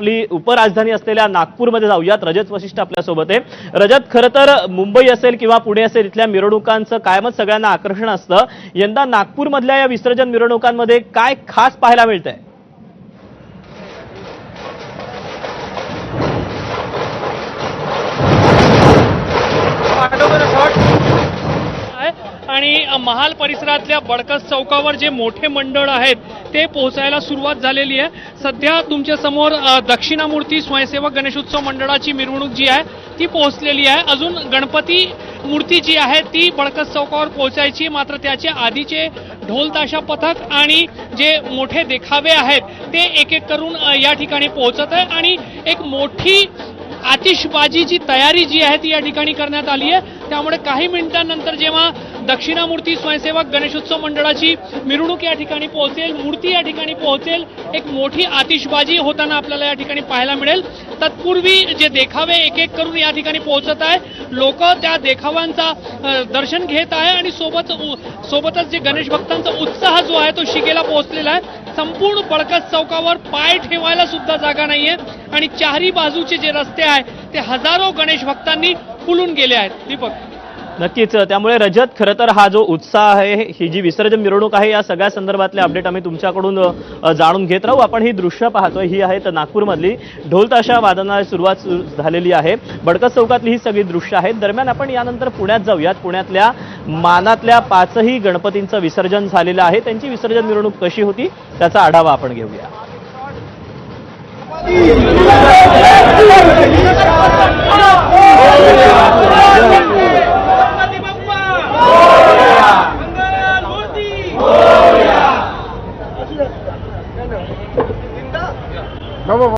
आपली उपराजधानी असलेल्या नागपूरमध्ये जाऊयात. रजत वशिष्ठ आपल्यासोबत आहे. रजत खरं तर मुंबई असेल किंवा पुणे असेल इथल्या मिरवणुकांचं कायमच सगळ्यांना आकर्षण असतं. यंदा नागपूरमधल्या या विसर्जन मिरवणुकांमध्ये काय खास पाहायला मिळतंय? आणि महाल परिसरातल्या बडकस चौकावर जे मोठे मंडळ आहेत ते पोहोचायला सुरुवात झालेली आहे. सध्या तुमच्यासमोर दक्षिणामूर्ती स्वयंसेवक गणेशोत्सव मंडळाची मिरवणूक जी आहे ती पोहोचलेली आहे. अजून गणपती मूर्ती जी आहे ती बडकस चौकावर पोहोचायची मात्र त्याचे आधीचे ढोलताशा पथक आणि जे मोठे देखावे आहेत ते एक एक करून या ठिकाणी पोहोचत आहे. आणि एक मोठी आतिषबाजीची तयारी जी आहे ती या ठिकाणी करण्यात आली आहे. त्यामुळे काही मिनिटांनंतर जेव्हा दक्षिणामूर्ती स्वयंसेवक गणेशोत्सव मंडळाची मिरवणूक या ठिकाणी पोहोचेल मूर्ती या ठिकाणी पोहोचेल एक मोठी आतिषबाजी होताना आपल्याला या ठिकाणी पाहायला मिळेल. तत्पूर्वी जे देखावे एक एक करून या ठिकाणी पोहोचत आहे. लोक त्या देखाव्यांचा दर्शन घेत आहे आणि सोबत उ- सोबतच जे गणेश भक्तांचा उत्साह जो आहे तो शिगेला पोहोचलेला आहे. संपूर्ण बडकस चौकावर पाय ठेवायला सुद्धा जागा नाहीये आणि चारी बाजूचे जे रस्ते आहे ते हजारो गणेश भक्तांनी फुलून गेले आहेत. दीपक. नक्कीच. त्यामुळे रजत खरं तर हा जो उत्साह आहे ही जी विसर्जन मिरवणूक आहे या सगळ्या संदर्भातले अपडेट आम्ही तुमच्याकडून जाणून घेत राहू. आपण ही दृश्य पाहतोय ही आहेत नागपूरमधली ढोलताशा वादनाला सुरुवात झालेली आहे. बडकस चौकातली ही सगळी दृश्य आहेत. दरम्यान आपण यानंतर पुण्यात जाऊयात. पुण्यातल्या मानातल्या पाचही गणपतींचं विसर्जन झालेलं आहे. त्यांची विसर्जन मिरवणूक कशी होती त्याचा आढावा आपण घेऊया. Bravo.